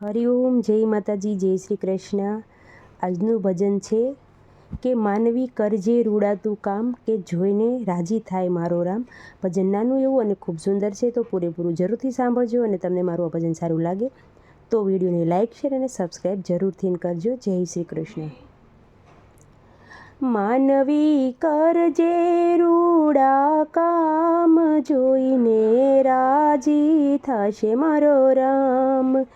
હરિઓમ જય માતાજી, જય શ્રી કૃષ્ણ. આજનું ભજન છે કે માનવી કરજે રૂડાતું કામ કે જોઈને રાજી થાય મારો રામ. ભજન નાનું એવું અને ખૂબ સુંદર છે તો પૂરેપૂરું જરૂરથી સાંભળજો અને તમને મારું આ ભજન સારું લાગે તો વિડીયોને લાઇક શેર અને સબસ્ક્રાઈબ જરૂરથી કરજો. જય શ્રી કૃષ્ણ. માનવી કરજે રૂડા કામ જોઈને રાજી થશે મારો રામ.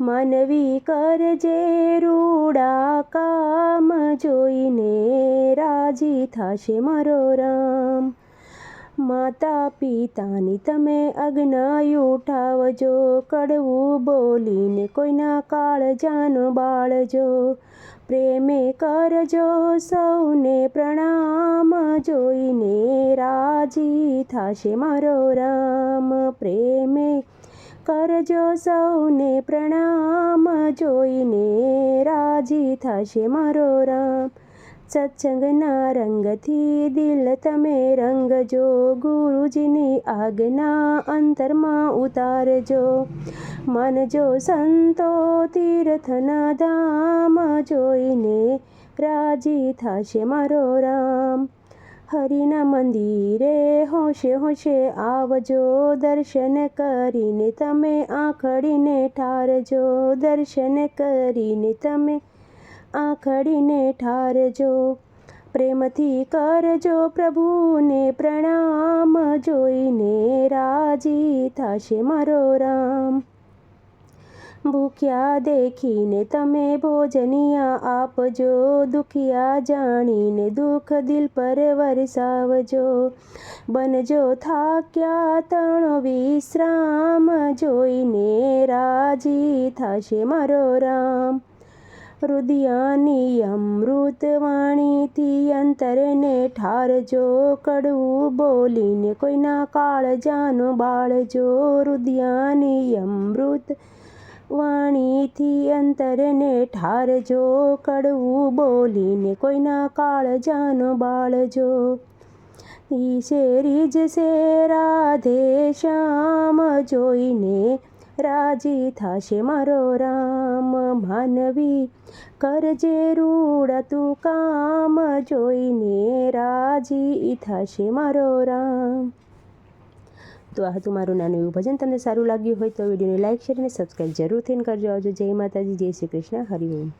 માનવી કરજે રૂડા કામ જોઈને રાજી થશે મારો રામ. માતા પિતાની તમે અજ્ઞાય ઉઠાવજો, કડવું બોલીને કોઈના કાળજાનો બાળજો. પ્રેમે કરજો સૌને પ્રણામ જોઈને રાજી થશે મારો રામ. પ્રેમે કરજો સૌને પ્રણામ, જોઈને રાજી થશે મારો રામ. સત્સંગના રંગથી દિલ તમે રંગજો, ગુરુજીની આજ્ઞા અંતરમાં ઉતારજો. મનજો સંતો તીર્થના ધામ, જોઈને રાજી થશે મારો રામ. હરિના મંદિરે હોશે હોશે આવજો દર્શન કરીને તમે આંખડીને ઠારજો. દર્શન કરીને તમે આંખડીને ઠારજો. પ્રેમથી કરજો પ્રભુને પ્રણામ, જોઈને રાજી થશે મારો રામ. ભૂખ્યા દેખીને તમે ભોજનિયા આપજો? દુખિયા જાણીને દુઃખ દિલ પર વરસાવજો. બનજો થાક્યા તણ વિશ્રામ, જોઈને રાજી થશે મારો રામ. હૃદયાની અમૃત વાણીથી અંતરને ઠારજો, કડવું બોલીને કોઈના કાળજાનો બાળજો. હૃદયાની અમૃત વાણીથી અંતરને ઠારજો, કડવું બોલીને કોઈના કાળજાનો બાળજો. ઈશે રીજશે રાધે શ્યામ, જોઈને રાજી થશે મારો રામ. માનવી કરજે રૂડતું કામ, જોઈને રાજી થશે મારો રામ. તો આ હતું મારું નાનું એવું ભજન. તમને સારું લાગ્યું હોય તો વિડીયોને લાઇક શેર અને સબસ્ક્રાઈબ જરૂરથી કરજો. આવજો. જય માતાજી. જય શ્રી કૃષ્ણ. હરિઓમ